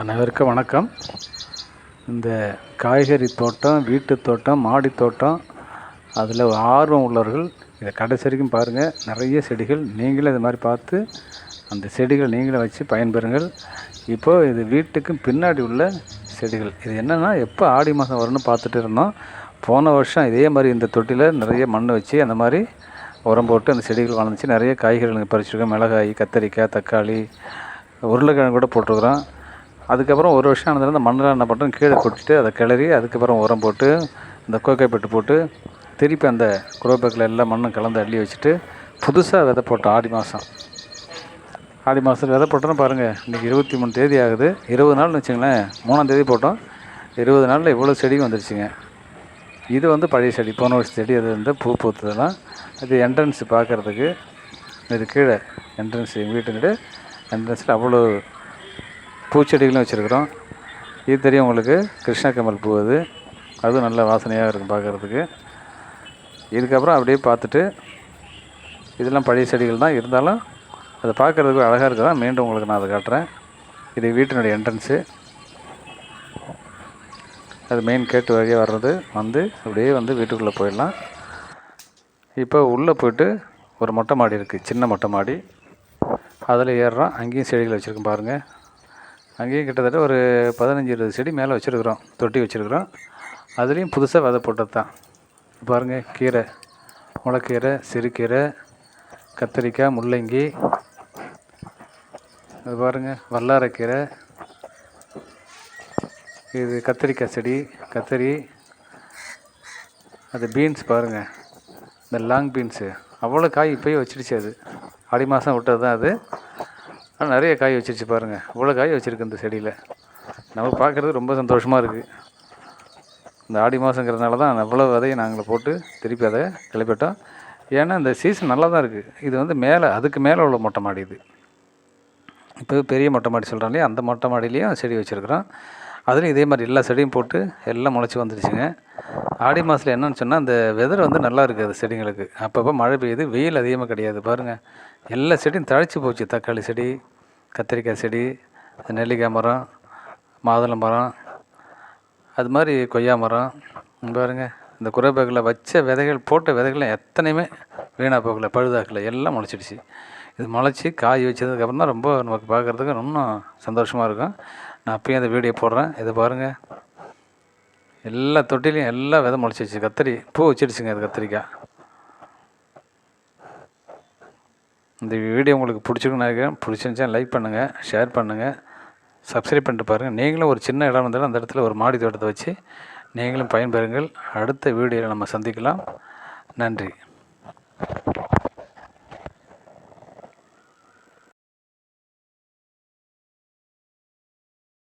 அனைவருக்கும் வணக்கம். இந்த காய்கறி தோட்டம் வீட்டு தோட்டம் மாடி தோட்டம் அதில் ஆர்வம் உள்ளவர்கள் இதை கடைசி வரைக்கும் பாருங்கள் நிறைய செடிகள் நீங்களும் இது மாதிரி பார்த்து அந்த செடிகள் நீங்களும் வச்சு பயன்பெறுங்கள். இப்போது இது வீட்டுக்கு பின்னாடி உள்ள செடிகள். இது என்னென்னா எப்போ ஆடி மாதம் வரும்னு பார்த்துட்டு இருந்தோம். போன வருஷம் இதே மாதிரி இந்த தொட்டியில் நிறைய மண் வச்சு அந்த மாதிரி உரம் போட்டு அந்த செடிகள் வளர்ந்துச்சு. நிறைய காய்கறிகள் பறிச்சிருக்கோம். மிளகாய் கத்தரிக்காய் தக்காளி உருளைக்கிழங்கு கூட போட்டிருக்குறோம். அதுக்கப்புறம் ஒரு வருஷம் ஆனதுல அந்த மண்ணெலாம் என்ன பண்ணுறோம் கீழே கொட்டிட்டு அதை கிளறி அதுக்கப்புறம் உரம் போட்டு இந்த கோக்கைப்பட்டு போட்டு திருப்பி அந்த குரோபேக்கில் எல்லா மண்ணும் கலந்து அள்ளி வச்சுட்டு புதுசாக விதை போட்டோம் ஆடி மாதம் ஆடி மாதத்தில் விதை போட்டோன்னு பாருங்கள் இன்றைக்கி இருபத்தி மூணு தேதி ஆகுது. இருபது நாள்னு வச்சுங்களேன் மூணாம் தேதி போட்டோம். இருபது நாளில் இவ்வளோ செடியும் வந்துருச்சுங்க. இது வந்து பழைய செடி போன வருஷம் செடி அது வந்து பூ பூத்ததெல்லாம் இது என்ட்ரன்ஸ் பார்க்குறதுக்கு இது கீழே என்ட்ரன்ஸ் எங்கள் வீட்டுக்கிட்ட என்ட்ரன்ஸில் அவ்வளோ பூச்செடிகளும் வச்சுருக்குறோம். இது தெரியும் உங்களுக்கு. கிருஷ்ண கமல் பூ அது. அதுவும் நல்ல வாசனையாக இருக்கும் பார்க்குறதுக்கு இதுக்கப்புறம் அப்படியே பார்த்துட்டு இதெல்லாம் பழைய செடிகள் தான். இருந்தாலும் அதை பார்க்குறதுக்கு அழகாக இருக்கா மீண்டும் உங்களுக்கு நான் அதை காட்டுறேன். இது வீட்டினுடைய என்ட்ரன்ஸு அது மெயின் கேட்டு வழியாக வர்றது. வந்து அப்படியே வந்து வீட்டுக்குள்ளே போயிடலாம். இப்போ உள்ளே போய்ட்டு ஒரு மொட்டை மாடி இருக்குது சின்ன மொட்டை மாடி. அதில் ஏறுறோம். அங்கேயும் செடிகள் வச்சுருக்கோம் பாருங்கள் அங்கேயும் கிட்டத்தட்ட ஒரு பதினஞ்சு இருபது செடி மேலே வச்சுருக்குறோம் தொட்டி வச்சுருக்குறோம். அதுலேயும் புதுசாக விதை போட்டது தான் பாருங்கள் கீரை முளைக்கீரை சிறுகீரை கத்திரிக்காய் முள்ளங்கி. இது பாருங்கள் வல்லாரக்கீரை. இது கத்திரிக்காய் செடி கத்திரி. அது பீன்ஸ் பாருங்கள் இந்த லாங் பீன்ஸு அவ்வளோ காய் இப்போயே வச்சிருச்சு அது. ஆடி மாதம் விட்டது தான் அது. ஆனால் நிறைய காய் வச்சிருச்சு பாருங்கள் இவ்வளோ காய் வச்சுருக்கு இந்த செடியில். நம்ம பார்க்குறது ரொம்ப சந்தோஷமாக இருக்குது இந்த ஆடி மாதங்கிறதுனால தான் அவ்வளோ விதையை நாங்கள் போட்டு திருப்பி அதை கிளப்பிட்டோம். ஏன்னா இந்த சீசன் நல்லா தான் இருக்குது இது வந்து மேலே அதுக்கு மேலே உள்ள மொட்டை மாடி இது. இப்போ பெரிய மொட்டை மாடி சொல்கிறோம் இல்லையா? அந்த மொட்டை மாடியிலையும் செடி வச்சுருக்குறோம். அதுலேயும் இதே மாதிரி எல்லா செடியும் போட்டு எல்லாம் முளைச்சி வந்துடுச்சுங்க ஆடி மாதத்தில் என்னென்னு சொன்னால் அந்த வெதர் வந்து நல்லா இருக்குது அது செடிங்களுக்கு. அப்பப்போ மழை பெய்யுது வெயில் அதிகமாக கிடையாது. பாருங்கள் எல்லா செடியும் தழைச்சி போச்சு. தக்காளி செடி கத்திரிக்காய் செடி நெல்லிக்காய் மரம் மாதுளை மரம் அது மாதிரி கொய்யா மரம். பாருங்கள் இந்த குறைபேக்கில் வச்ச விதைகள் போட்ட விதைகள் எத்தனையுமே வீணாக போகலை பழுதாக்கல எல்லாம் முளைச்சிடுச்சு. இது முளைச்சி காய் வச்சதுக்கப்புறம் தான் ரொம்ப நமக்கு பார்க்குறதுக்கு இன்னும் சந்தோஷமாக இருக்கும். நான் அப்பயும் அந்த வீடியோ போடுறேன். இதை பாருங்கள் எல்லா தொட்டிலையும் எல்லா விதை முளைச்சிடுச்சு. கத்திரி பூ வச்சிடுச்சுங்க அது கத்திரிக்காய். இந்த வீடியோ உங்களுக்கு பிடிச்சிருக்குன்னு நினைக்கிறேன். பிடிச்சிருந்துச்சா லைக் பண்ணுங்கள் ஷேர் பண்ணுங்கள் சப்ஸ்கிரைப் பண்ணிட்டு பாருங்கள் நீங்களும் ஒரு சின்ன இடம் இருந்தாலும் அந்த இடத்துல ஒரு மாடி தோட்டத்தை வச்சு நீங்களும் பயன்பெறுங்கள். அடுத்த வீடியோவில் நம்ம சந்திக்கலாம். நன்றி.